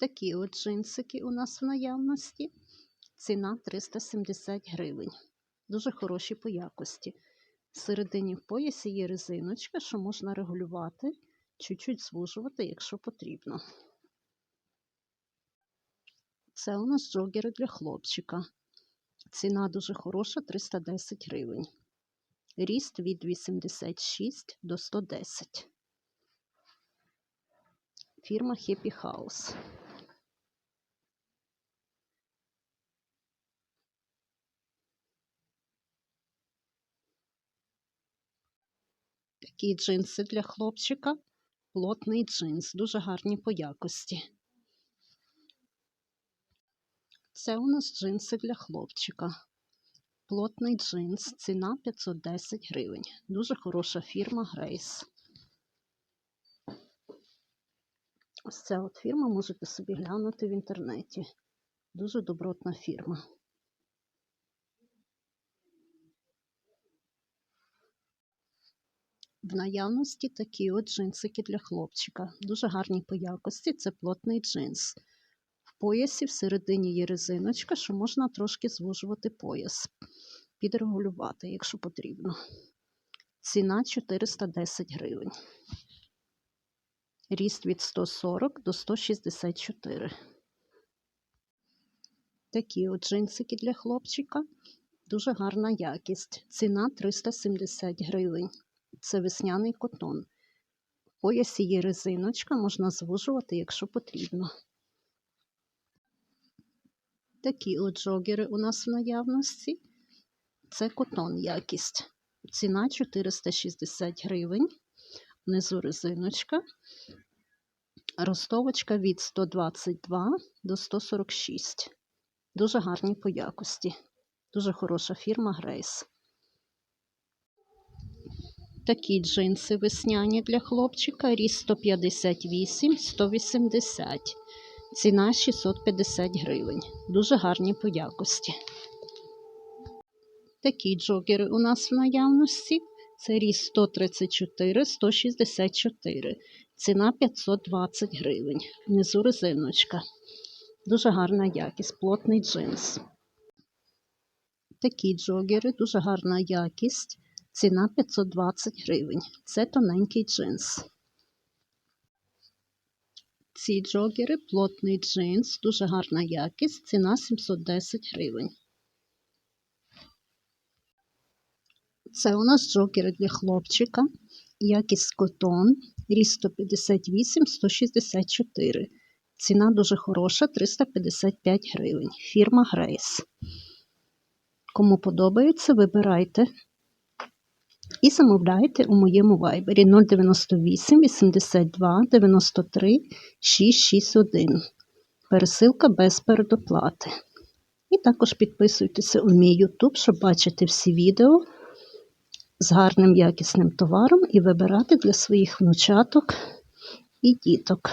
Такі от джинсики у нас в наявності. Ціна 370 гривень. Дуже хороші по якості. Всередині в поясі є резиночка, що можна регулювати, чуть-чуть звужувати, якщо потрібно. Це у нас джогери для хлопчика. Ціна дуже хороша 310 гривень. Ріст від 86 до 110. Фірма Happy House. Такі джинси для хлопчика. Плотний джинс, дуже гарні по якості. Це у нас джинси для хлопчика. Плотний джинс, ціна 510 гривень. Дуже хороша фірма Grace. Ось ця от фірма можете собі глянути в інтернеті. Дуже добротна фірма. В наявності такі от джинсики для хлопчика. Дуже гарні по якості, це плотний джинс. В поясі всередині є резиночка, що можна трошки звужувати пояс, підрегулювати, якщо потрібно. Ціна 410 гривень. Ріст від 140 до 164. Такі от джинсики для хлопчика. Дуже гарна якість. Ціна 370 гривень. Це весняний котон. В поясі є резиночка, можна звужувати, якщо потрібно. Такі от джогери у нас в наявності. Це котон якість. Ціна 460 гривень. Внизу резиночка. Ростовочка від 122 до 146. Дуже гарні по якості. Дуже хороша фірма Grace. Такі джинси весняні для хлопчика. Ріст 158-180. Ціна 650 гривень. Дуже гарні по якості. Такі джогери у нас в наявності. Це ріст 134-164. Ціна 520 гривень. Внизу резиночка. Дуже гарна якість, плотний джинс. Такі джогери, дуже гарна якість. Ціна 520 гривень. Це тоненький джинс. Ці джогери, плотний джинс, дуже гарна якість. Ціна 710 гривень. Це у нас джокери для хлопчика. Якість котон. Ріст 158-164. Ціна дуже хороша 355 гривень. Фірма Grace. Кому подобається, вибирайте і замовляйте у моєму вайбері 098 82 93 661. Пересилка без передоплати. І також підписуйтеся у мій YouTube, щоб бачити всі відео з гарним якісним товаром і вибирати для своїх внучаток і діток.